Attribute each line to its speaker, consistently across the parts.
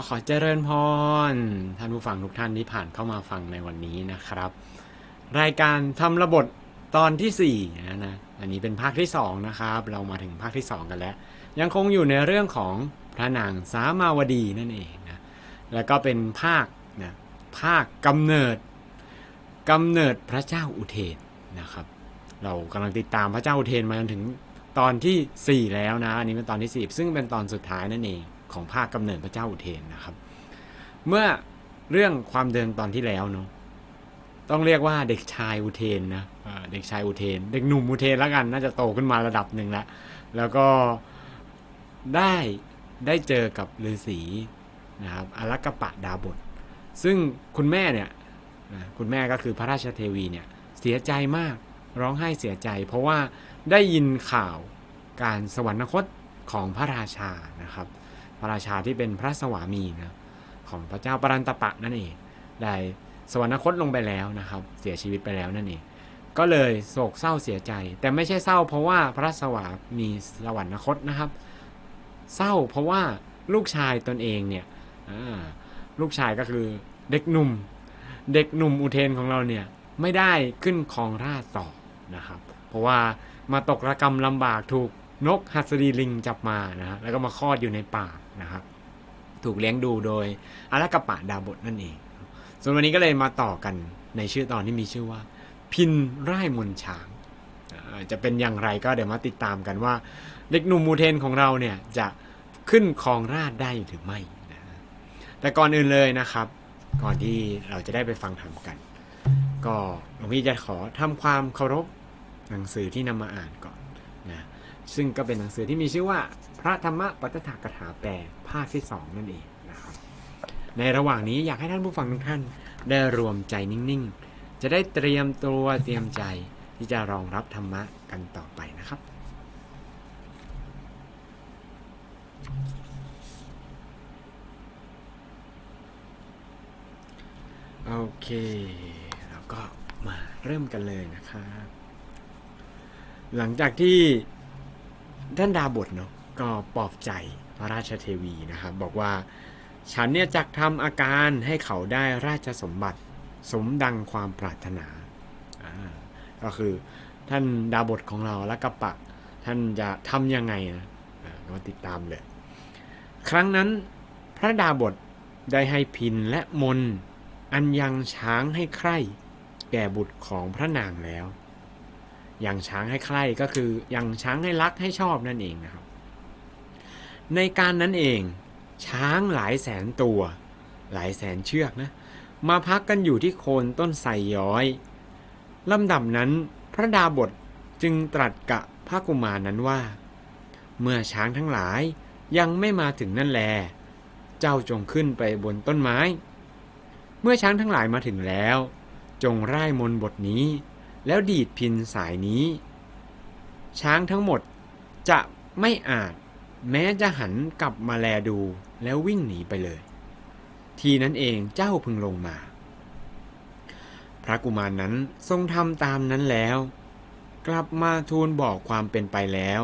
Speaker 1: ก็ขอเจริญพรท่านผู้ฟังทุกท่านที่ผ่านเข้ามาฟังในวันนี้นะครับ รายการทำระบทตอนที่4นะนะอันนี้เป็นภาคที่2นะครับเรามาถึงภาคที่ 2 กันแล้ว ยังคงอยู่ในเรื่องของพระนางสามาวดีนั่นเองนะแล้วก็เป็นภาคนะภาคกำเนิดกำเนิดพระเจ้าอุเทนนะครับ เรากำลังติดตามพระเจ้าอุเทนมาจนถึงตอนทีสี่4 แล้วนะอันนี้เป็นตอนที่ 10 ซึ่งเป็นตอนสุดท้ายนั่นเอง ของภาคกำเนิดพระเจ้าอุเทนนะครับ เมื่อเรื่องความเดินตอนที่แล้วเนาะต้องเรียกว่าเด็กชายอุเทนนะเด็กชายอุเทน เด็กหนุ่มอุเทนแล้วกัน น่าจะโตขึ้นมาระดับหนึ่งแล้วแล้วก็ได้ได้เจอกับฤาษีนะครับอารักปะดาบท ซึ่งคุณแม่เนี่ยคุณแม่ก็คือพระราชเทวีเนี่ยเสียใจมากร้องไห้เสียใจ เพราะว่าได้ยินข่าวการสวรรคตของพระราชานะครับ พระราชาที่เป็นพระสวามีนะของพระเจ้าปรันตปะนั่นเองได้สวรรคตลงไปแล้วนะครับ เสียชีวิตไปแล้วนั่นเองก็เลยโศกเศร้าเสียใจ แต่ไม่ใช่เศร้าเพราะว่าพระสวามีสวรรคตนะครับ เศร้าเพราะว่าลูกชายตนเองเนี่ยลูกชายก็คือเด็กหนุ่ม เด็กหนุ่มอุเทนของเราเนี่ยไม่ได้ขึ้นครองราชต่อนะครับ เพราะว่ามาตกระกรรมลำบากถูก นกหัสดีลิงจับมานะฮะแล้วก็มาคลอดอยู่ในป่านะครับ ถูกเลี้ยงดูโดยอารักปะดาบทนั่นเอง ส่วนวันนี้ก็เลยมาต่อกันในชื่อตอนที่มีชื่อว่า พินไร่มนช้าง จะเป็นอย่างไรก็เดี๋ยวมาติดตามกันว่า เด็กหนุ่มมูเทนของเราเนี่ยจะขึ้นครองราชได้หรือไม่นะแต่ก่อนอื่นเลยนะครับ ก่อนที่เราจะได้ไปฟังธรรมกัน ก็หลวงพี่จะขอทำความเคารพหนังสือที่นำมาอ่านก่อน ซึ่งก็เป็นหนังสือที่มีชื่อว่า พระธรรมปัตถกถาแปลภาคที่ 2 นั่นเองนะครับ ในระหว่างนี้อยากให้ท่านผู้ฟังทุกท่านได้รวมใจนิ่งๆ จะได้เตรียมตัวเตรียมใจที่จะรองรับธรรมะกันต่อไปนะครับโอเคแล้วก็มาเริ่มกันเลยนะครับ หลังจากที่ ท่านดาบทเนาะก็ปลอบใจพระราชเทวีนะครับ บอกว่าฉันเนี่ยจักทำอาการให้เขาได้ราชสมบัติสมดังความปรารถนา ก็คือท่านดาบทของเราและกระปะ ท่านจะทำยังไงนะอ่าก็ติดตามเลย ครั้งนั้นพระดาบทได้ให้พินและมน อันยังช้างให้ใคร่แก่บุตรของพระนางแล้ว ยังช้างให้ใคร่ก็คือยังช้างให้รักให้ชอบนั่นเองนะครับ ในการนั้นเอง ช้างหลายแสนตัว หลายแสนเชือกนะมาพักกันอยู่ที่โคนต้นไทรย้อยลำดับนั้นพระดาบทจึงตรัสกับพระกุมารนั้นว่า เมื่อช้างทั้งหลายยังไม่มาถึงนั่นแล เจ้าจงขึ้นไปบนต้นไม้ เมื่อช้างทั้งหลายมาถึงแล้ว จงร่ายมนบทนี้ แล้วดีดพินสายนี้ ช้างทั้งหมดจะไม่อาจแม้จะหันกลับมาแลดูแล้ววิ่งหนีไปเลย ทีนั้นเองเจ้าพึงลงมา พระกุมารนั้นทรงทำตามนั้นแล้ว กลับมาทูลบอกความเป็นไปแล้ว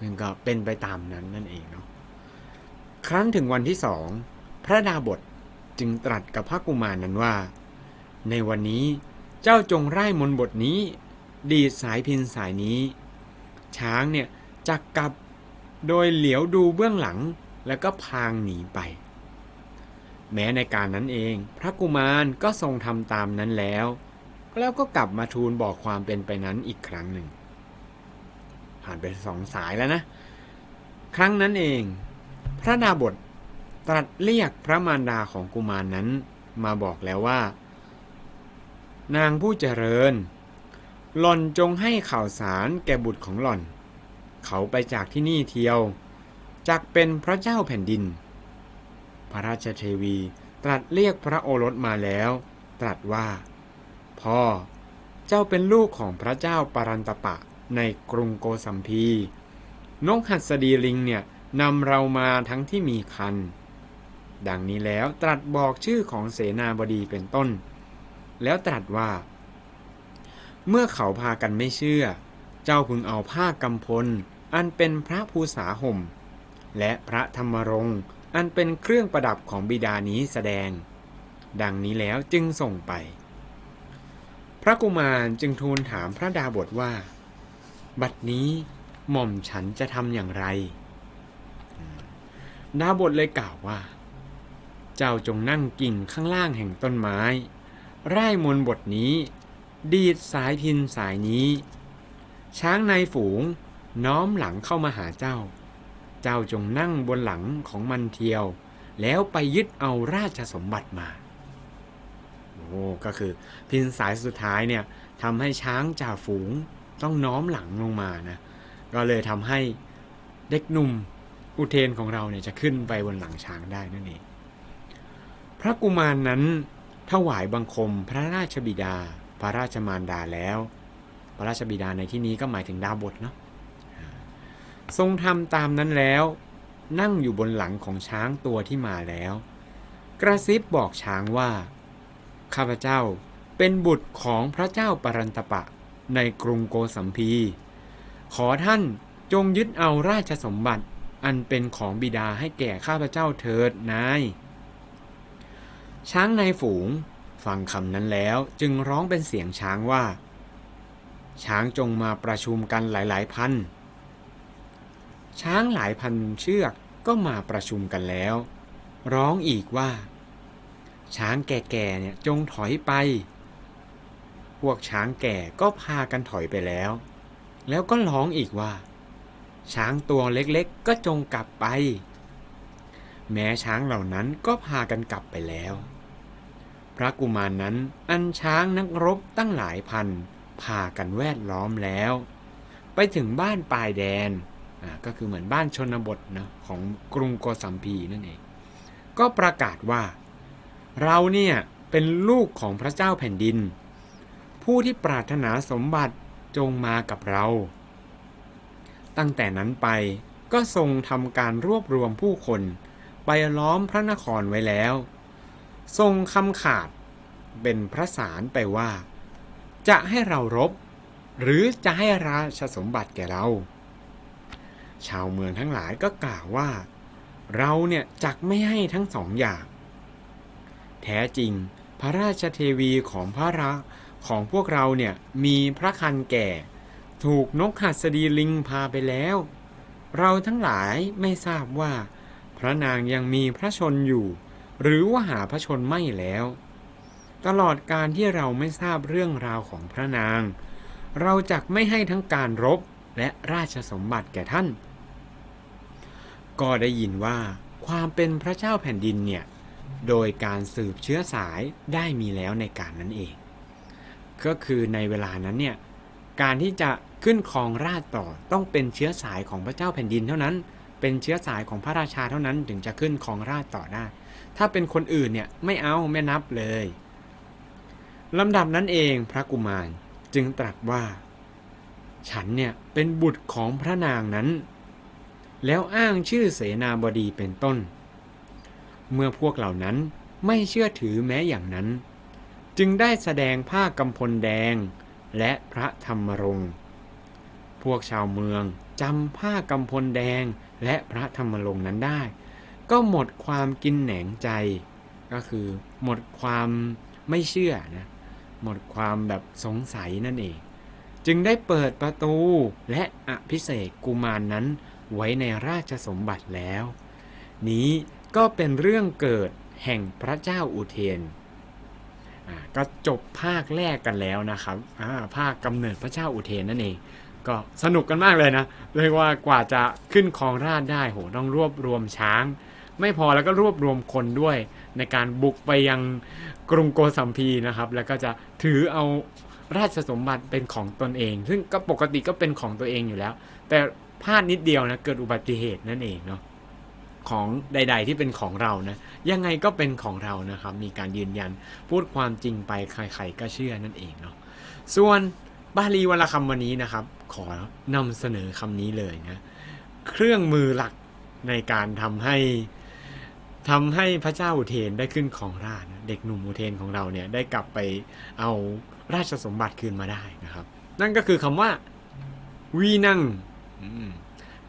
Speaker 1: มันก็เป็นไปตามนั้นนั่นเองเนาะครั้นถึงวันที่สองพระดาบทจึงตรัสกับพระกุมารนั้นว่า ในวันนี้ เจ้าจงไร้มนบทนี้ ดีสายพินสายนี้ ช้างเนี่ยจักกลับโดยเหลียวดูเบื้องหลังแล้วก็พางหนีไป แม้ในการนั้นเอง พระกุมารก็ทรงทำตามนั้นแล้ว แล้วก็กลับมาทูลบอกความเป็นไปนั้นอีกครั้งหนึ่ง ผ่านไปสองสายแล้วนะ ครั้งนั้นเอง พระดาบทตรัสเรียกพระมารดาของกุมารนนั้นมาบอกแล้วว่า นางผู้เจริญ หล่อนจงให้ข่าวสารแก่บุตรของหล่อน เขาไปจากที่นี่เทียว จักเป็นพระเจ้าแผ่นดิน พระราชเทวีตรัสเรียกพระโอรสมาแล้ว ตรัสว่า พ่อ เจ้าเป็นลูกของพระเจ้าปารันตปะในกรุงโกสัมพี นกหัสดีลิงเนี่ยนำเรามาทั้งที่มีคัน ดังนี้แล้วตรัสบอกชื่อของเสนาบดีเป็นต้น แล้วตรัสว่า เมื่อเขาพากันไม่เชื่อ เจ้าพึงเอาผ้ากำพล อันเป็นพระภูษาห่ม และพระธรรมรงค์อันเป็นเครื่องประดับของบิดานี้แสดง ดังนี้แล้วจึงส่งไป พระกุมารจึงทูลถามพระดาบทว่า บัดนี้หม่อมฉันจะทำอย่างไร ดาบทเลยกล่าวว่า เจ้าจงนั่งกิ่งข้างล่างแห่งต้นไม้ ร่ายมนบทนี้ ดีดสายพินสายนี้ ช้างในฝูงน้อมหลังเข้ามาหาเจ้า เจ้าจงนั่งบนหลังของมันเทียว แล้วไปยึดเอาราชสมบัติมาโอ้ก็คือพินสายสุดท้ายเนี่ยทำให้ช้างจ่าฝูงต้องน้อมหลังลงมานะก็เลยทำให้เด็กหนุ่มอุเทนของเราเนี่ยจะขึ้นไปบนหลังช้างได้นั่นเอง พระกุมารนนั้น ถวายบังคมพระราชบิดา พระราชมารดาแล้ว พระราชบิดาในที่นี้ก็หมายถึงดาบทเนาะทรงทำตามนั้นแล้ว นั่งอยู่บนหลังของช้างตัวที่มาแล้ว กระซิบบอกช้างว่า ข้าพเจ้าเป็นบุตรของพระเจ้าปรันตปะในกรุงโกสัมพี ขอท่านจงยึดเอาราชสมบัติอันเป็นของบิดาให้แก่ข้าพเจ้าเถิดนาย ช้างในฝูง ฟังคำนั้นแล้วจึงร้องเป็นเสียงช้างว่า ช้างจงมาประชุมกันหลาย ๆ พัน ช้างหลายพันเชือกก็มาประชุมกันแล้ว ร้องอีกว่า ช้างแก่ๆเนี่ยจงถอยไป พวกช้างแก่ก็พากันถอยไปแล้ว แล้วก็ร้องอีกว่า ช้างตัวเล็กๆก็จงกลับไป แม้ช้างเหล่านั้นก็พากันกลับไปแล้ว พระกุมารนนั้นอันช้างนักรบตั้งหลายพันพากันแวดล้อมแล้ว ไปถึงบ้านปลายแดนก็คือเหมือนบ้านชนบทนะของกรุงโกสัมพีนั่นเอง ก็ประกาศว่า เราเนี่ยเป็นลูกของพระเจ้าแผ่นดิน ผู้ที่ปรารถนาสมบัติจงมากับเรา ตั้งแต่นั้นไปก็ทรงทำการรวบรวมผู้คน ไปล้อมพระนครไว้แล้ว ทรงคำขาดเป็นพระสารไปว่า จะให้เรารบ หรือจะให้ราชสมบัติแก่เรา ชาวเมืองทั้งหลายก็กล่าวว่า เราเนี่ยจักไม่ให้ทั้งสองอย่าง แท้จริงพระราชเทวีของพระระของพวกเราเนี่ยมีพระคันแก่ ถูกนกหัสดีลิงพาไปแล้ว เราทั้งหลายไม่ทราบว่า พระนางยังมีพระชนอยู่ หรือว่าหาพระชนไม่แล้ว ตลอดการที่เราไม่ทราบเรื่องราวของพระนาง เราจักไม่ให้ทั้งการรบและราชสมบัติแก่ท่าน ก็ได้ยินว่าความเป็นพระเจ้าแผ่นดินเนี่ย โดยการสืบเชื้อสายได้มีแล้วในการนั้นเอง ก็คือในเวลานั้นเนี่ย การที่จะขึ้นครองราชต่อต้องเป็นเชื้อสายของพระเจ้าแผ่นดินเท่านั้น เป็นเชื้อสายของพระราชาเท่านั้นถึงจะขึ้นครองราชต่อได้ ถ้าเป็นคนอื่นเนี่ยไม่เอาไม่นับเลยลำดับนั้นเองพระกุมารจึงตรัสว่า ฉันเนี่ยเป็นบุตรของพระนางนั้น แล้วอ้างชื่อเสนาบดีเป็นต้น เมื่อพวกเหล่านั้นไม่เชื่อถือแม้อย่างนั้น จึงได้แสดงผ้ากำพลแดงและพระธรรมรงค์พวกชาวเมืองจำผ้ากำพลแดง และพระธรรมรงนั้นได้ ก็หมดความกินแหนงใจ ก็คือหมดความไม่เชื่อนะหมดความแบบสงสัยนั่นเอง จึงได้เปิดประตูและอภิเษกกุมารนนั้นไว้ในราชสมบัติแล้ว นี้ก็เป็นเรื่องเกิดแห่งพระเจ้าอุเทนก็จบภาคแรกกันแล้วนะครับภาคกำเนิดพระเจ้าอุเทนนั่นเอง ก็สนุกกันมากเลยนะเรียกว่ากว่าจะขึ้นครองราชได้โหต้องรวบรวมช้าง ไม่พอแล้วก็รวบรวมคนด้วย ในการบุกไปยังกรุงโกสัมพีนะครับ แล้วก็จะถือเอาราชสมบัติเป็นของตนเอง ซึ่งก็ปกติก็เป็นของตัวเองอยู่แล้ว แต่พลาดนิดเดียวนะเกิดอุบัติเหตุนั่นเองเนาะของใด ๆ ที่เป็นของเรานะยังไงก็เป็นของเรานะครับ มีการยืนยันพูดความจริงไปใครๆก็เชื่อนั่นเองเนาะส่วน บาลีวรรณคำวันนี้นะครับ ขอนำเสนอคำนี้เลยนะ เครื่องมือหลักในการทำให้ทำให้พระเจ้าอุเทนได้ขึ้นของราชย์นะเด็กหนุ่มอุเทนของเราเนี่ยได้กลับไปเอาราชสมบัติคืนมาได้นะครับ นั่นก็คือคำว่าวีนั่งอืม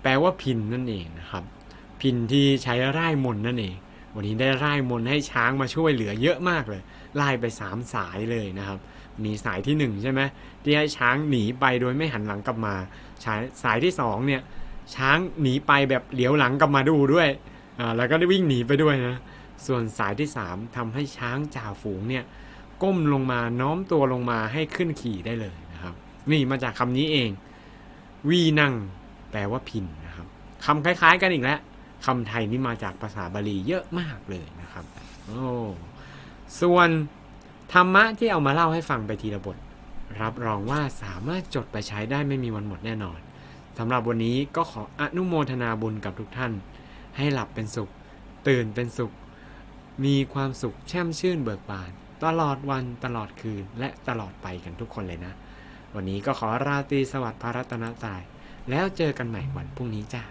Speaker 1: แปลว่าพินนั่นเองนะครับ พินที่ใช้ร่ายมนต์นั่นเอง วันนี้ได้ร่ายมนให้ช้างมาช่วยเหลือเยอะมากเลยไล่ไปสามสายเลยนะครับมีสายที่หนึ่งใช่ไหมที่ให้ช้างหนีไปโดยไม่หันหลังกลับมาสายสายที่สองเนี่ยช้างหนีไปแบบเหลียวหลังกลับมาดูด้วยอ่าแล้วก็ได้วิ่งหนีไปด้วยนะส่วนสายที่สามทำให้ช้างจ่าฝูงเนี่ยก้มลงมาน้อมตัวลงมาให้ขึ้นขี่ได้เลยนะครับ นี่มาจากคำนี้เอง วีนั่งแปลว่าพินนะครับคำคล้ายๆกันอีกแล้ว คำไทยนี่มาจากภาษาบาลีเยอะมากเลยนะครับโอ้ส่วนธรรมะที่เอามาเล่าให้ฟังไปทีละบท รับรองว่าสามารถจดไปใช้ได้ไม่มีวันหมดแน่นอนสำหรับวันนี้ก็ขออนุโมทนาบุญกับทุกท่าน ให้หลับเป็นสุข ตื่นเป็นสุข มีความสุขแช่มชื่นเบิกบาน ตลอดวันตลอดคืนและตลอดไปกันทุกคนเลยนะ วันนี้ก็ขอราตรีสวัสดิ์พระรัตนตรัยแล้วเจอกันใหม่วันพรุ่งนี้จ้า